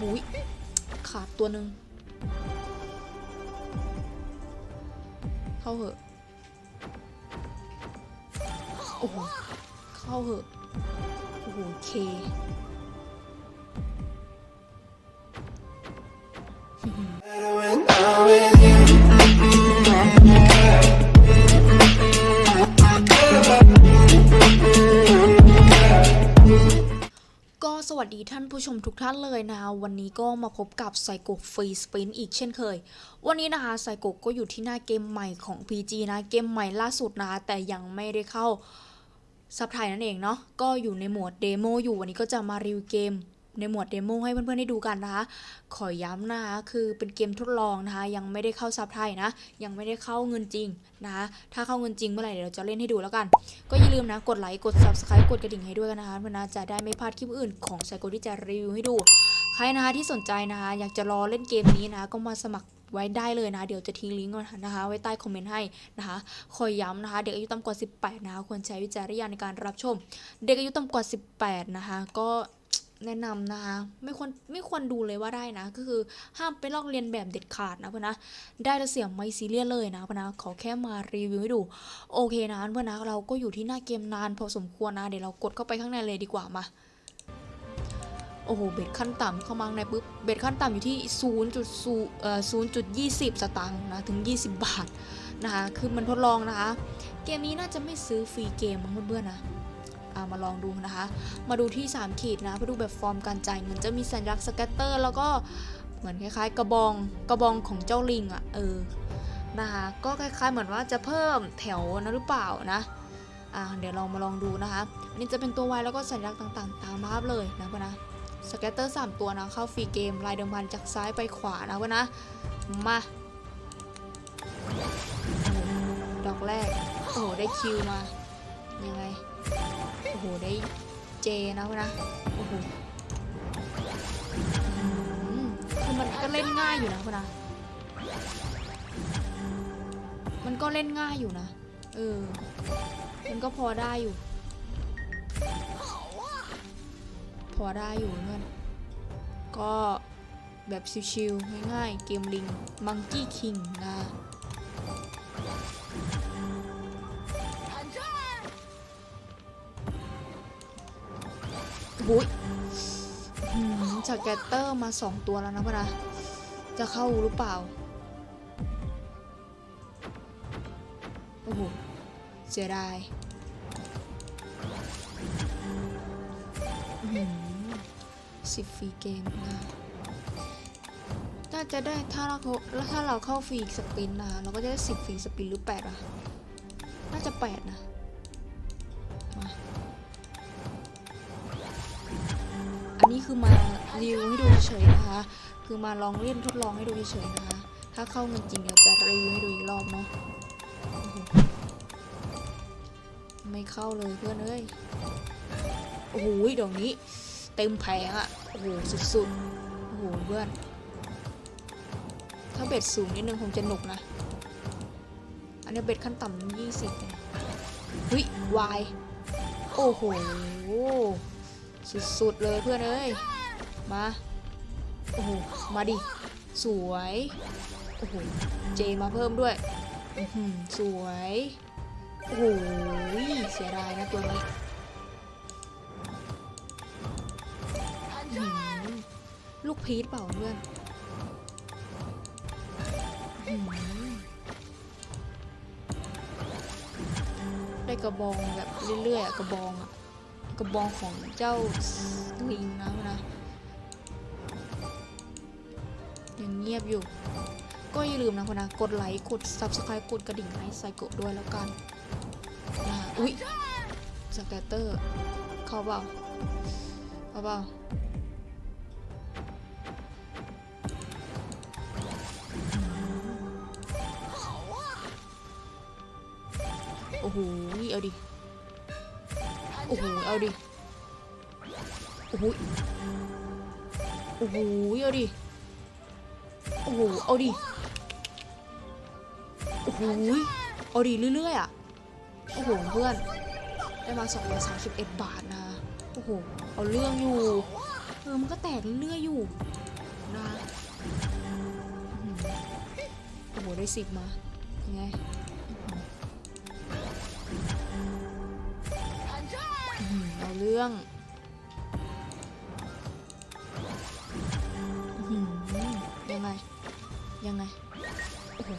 โหยขาดตัวหนึ่งเข้าเหอะ โอ้โห เข้าเหอะ โอ้โห เคก็ ผู้ชมทุกท่านเลยนะคะวันนี้ก็มาพบกับไซโกฟรีสปินอีกเช่นเคย วันนี้นะคะไซโกก็อยู่ที่หน้าเกมใหม่ของ PG นะเกมใหม่ล่าสุดนะคะแต่ยังไม่ได้เข้าซับไทยนั่นเองเนาะก็อยู่ในหมวดเดโมอยู่วันนี้ก็จะมารีวิวเกม ในหมวดเดโมให้เพื่อนๆได้ดูกันนะคะ ขอย้ำนะคะคือเป็นเกมทดลองนะคะ ยังไม่ได้เข้าซับไทยนะ ยังไม่ได้เข้าเงินจริงนะคะถ้าเข้าเงินจริงเมื่อไหร่เดี๋ยวเราจะเล่นให้ดูแล้วกัน ก็อย่าลืมนะกดไลค์กด subscribe กดกระดิ่งให้ด้วยนะคะเพื่อนะจะได้ไม่พลาดคลิปอื่นของไซโกที่จะรีวิวให้ดู ใครนะคะที่สนใจนะคะอยากจะรอเล่นเกมนี้นะก็มาสมัครไว้ได้เลยนะ เดี๋ยวจะทิ้งลิงก์นะคะ ไว้ใต้คอมเมนต์ให้นะคะคอยย้ำนะคะ เด็กอายุต่ำกว่า 18 นะคะ ควรใช้วิจารณญาณในการรับชม เด็กอายุต่ำกว่า 18 นะคะ ก็ แนะนำนะคะไม่ควรไม่ควรดูเลยว่าได้นะ ก็คือห้ามไปลอกเรียนแบบเด็ดขาดนะเพื่อนนะได้แต่เสียงไม่ซีเรียสเลยนะเพื่อนนะขอแค่มารีวิวให้ดูโอเคนะเพื่อนนะเราก็อยู่ที่หน้าเกมนานพอสมควรนะเดี๋ยวเรากดเข้าไปข้างในเลยดีกว่ามาโอ้โห เบ็ดขั้นต่ำเข้ามาข้างในปุ๊บ เบ็ดขั้นต่ำอยู่ที่0.0เอ่อ0.20 สตางค์นะ ถึง 20 บาท นะคะ คือมันทดลองนะคะ เกมนี้น่าจะไม่ซื้อฟรีเกมมั้งเพื่อนๆนะามาลองดูนะคะ มาดูที่ 3 ขีดนะเพื่อดูแบบฟอร์มการจ่ายเงินจะมีสัญลักษณ์สแกตเตอร์ แล้วก็เหมือนคล้ายๆ กระบองกระบองของเจ้าลิงอะ่ะเออนะคะก็คล้ายๆ เหมือนว่าจะเพิ่มแถวนะหรือเปล่านะอ่าเดี๋ยวลองมาลองดูนะคะอันี่จะเป็นตัววายแล้วก็สัญลักษณ์ต่างๆ ตามภาพเลยนะเพื่อนนะสแกตเตอร์ 3 ตัวนะเข้าฟรีเกมลายเดิมพันจากซ้ายไปขวานะเพื่อนนะมาดอกแรก โอ้โหได้คิวมา ยังไง โอ้โห ได้เจนะเพื่อนะโอ้โหมคือมันก็เล่นง่ายอยู่นะเพื่อนนะมันก็เล่นง่ายอยู่นะ เออ มันก็พอได้อยู่ พอได้อยู่เพื่อนก็แบบชิวๆง่ายๆ เกมลิงมังกี้คิงนะ บุยจากแกตเตอร์มาสองตัวแล้วนะพ่อนะจะเข้าหรือเปล่า โอ้โห เสียดายสิบฟรีเกมนะน่าจะได้ถ้าเราเข้าแล้วถ้าเราเข้าฟรีสปินนะเราก็จะได้สิบฟรีสปินหรือแปดอะน่าจะแปดนะมา นนี้คือมารีวิวให้ดูเฉยๆนะคะ คือมาลองเล่นทดลองให้ดูเฉยๆนะคะ ถ้าเข้าเงินจริงเดี๋ยวจะรีวิวให้ดูอีกรอบเนาะไม่เข้าเลยเพื่อนเอ้ย โอ้โหดอกนี้ เต็มแผงอะโอ้โหสุดๆ โอ้โหเพื่อน ถ้าเบ็ดสูงนิดนึงคงจะหนุกนะ อันนี้เบ็ดขั้นต่ำยี่สิบเฮ้ยวาย โอ้โห สุดๆเลยเพื่อนเอ้ย มา โอ้โห มาดิ สวย โอ้โห เจมาเพิ่มด้วยอื้อหือสวย โอ้โห เสียดายนะตัวนี้ลูกพีชเปล่าเพื่อนได้กระบองแบบเรื่อยๆอะกระบองอะ กระบองของเจ้าลิงนะนะยังเงียบอยู่ ก็อย่าลืมนะพนะกดไลค์กด subscribe กดกระดิ่งให้ไซโกด้วยแล้วกันนะอุ๊ยสแกตเตอร์เข้าเปล่าเข้าเปล่าโอ้โห เอาดิ โอ้โห เอาดิ โอ้โห โอ้โห เอาดิ โอ้โห เอาดิ โอ้โห เอาดิเรื่อยๆอะ โอ้โห เพื่อน ได้มา231 บาทนะ โอ้โห เอาเรื่องอยู่ เออ มันก็แตกเรื่อยๆอยู่นะโอ้โห ได้สิบมา ยังไง รื่อง ยังไง ยังไง โอ้โห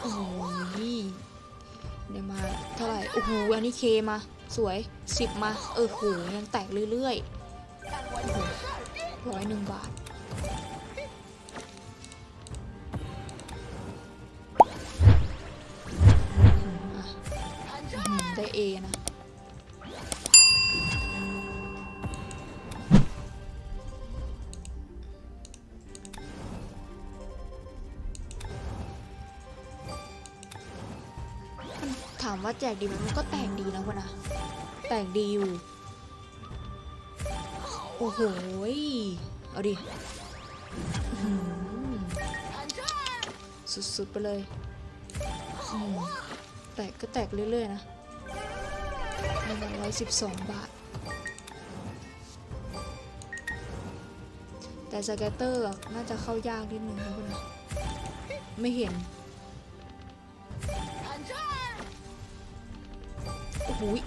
โอ้โหได้มาเท่าไหร่ โอ้โห อันนี้เคมา สวยสิบมา เออโห ยังแตกเรื่อยๆโอ้โหร้อยหนึ่งบาทได้เอนะามว่าแจกดีไหมมันก็แตกดีนะวะนะแตกดีอยู่ โอ้โหเอาดิสุดๆไปเลย แตกก็แตกเรื่อยๆนะหนึ่งร้อยสิบสองบาท แต่สแกตเตอร์น่าจะเข้ายากนิดนึงนะคุณนไม่เห็น หย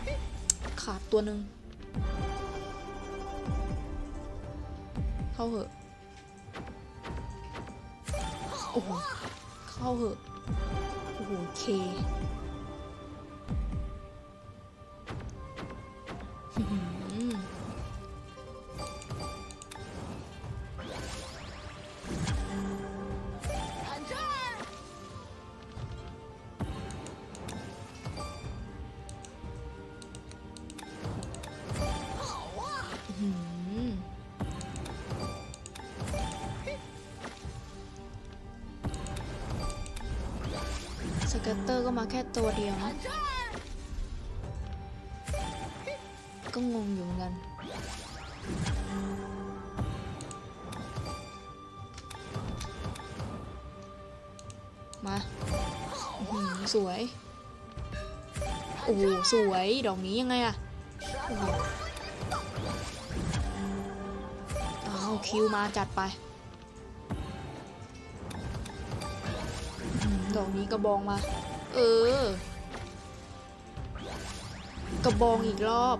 ขาดตัวหนึ่งเข้าเหอะ โอ้โห เข้าเหอะ โอ้โหเค ตเตอร์ก็มาแค่ตัวเดียวนะ ก็งงอยู่เหมือนกัน มาหือสวย โอ้โหสวย ดอกนี้ยังไงอะอ้โหเอาคิวมาจัดไป ดอกนี้กระบองมา เออ กระบองอีกรอบ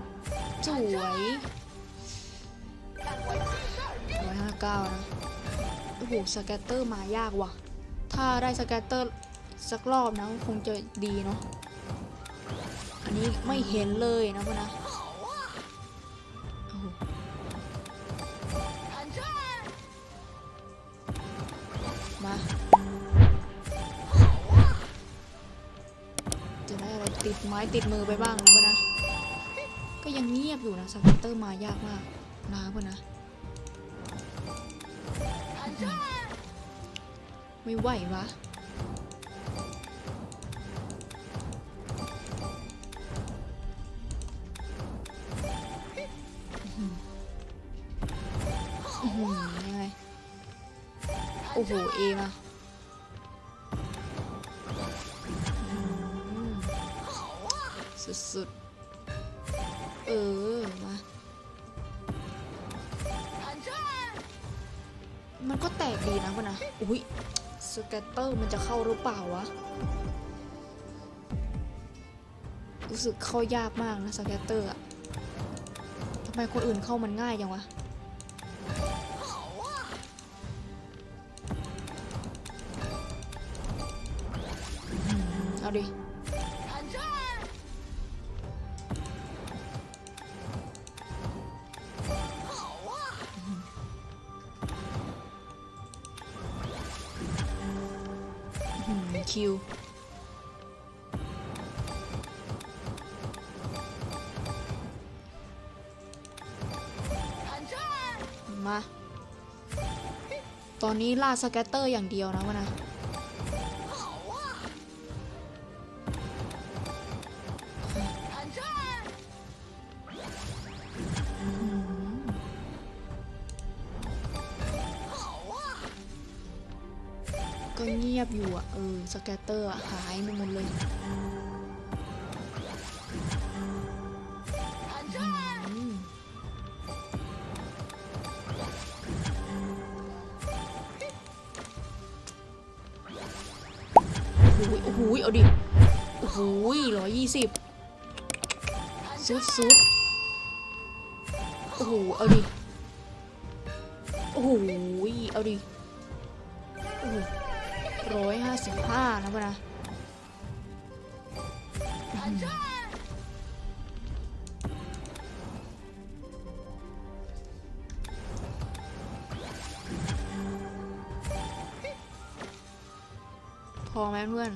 สวยร้อยห้าเก้านะ โอ้โห สแกตเตอร์มายากว่ะ ถ้าได้สแกตเตอร์สักรอบนะ คงจะดีเนาะ อันนี้ไม่เห็นเลยนะพ่อนะ ไม้ติดมือไปบ้างนะเพ่อนะ ก็ยังเงียบอยู่นะสแกตเตอร์มายากมากนะพ่อนะ ไม่ไหววะยังไง โอ้โห เอมา สุดๆ เออ มา มันก็แตกดีนะพ่อนะ อุ้ยสแกตเตอร์มันจะเข้าหรือเปล่าวะ รู้สึกเข้ายากมากนะสแกตเตอร์อะทำไมคนอื่นเข้ามันง่ายจังวะเอาดิ คิว มา ตอนนี้ล่าสแกตเตอร์อย่างเดียวนะวะนะ ยบอยู่อะ เออ สแกตเตอร์อะ หายไปหมดเลยโอ้โหเอาดิ โอ้โหร้อยยี่สิบซุดซุดโอ้โห เอาดิ โอ้โห เอาดิ โอ้ ร้อยห้าสิบห้านะพ่อนะอื้อหือพอไหมเพื่อน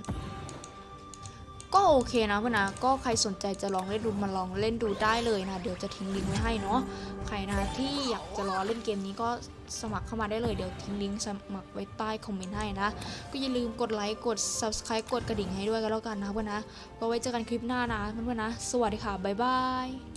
ก็โอเคนะเพื่อนนะก็ใครสนใจจะลองเล่นดูมาลองเล่นดูได้เลยนะเดี๋ยวจะทิ้งลิงก์ไว้ให้เนาะใครนะที่อยากจะรอเล่นเกมนี้ก็สมัครเข้ามาได้เลยเดี๋ยวทิ้งลิงก์สมัครไว้ใต้คอมเมนต์ให้นะก็อย่าลืมกดไลค์กด subscribe กดกระดิ่งให้ด้วยกันแล้วกันนะเพื่อนนะก็ไว้เจอกันคลิปหน้านะเพื่อนๆนะ สวัสดีค่ะบ๊ายบาย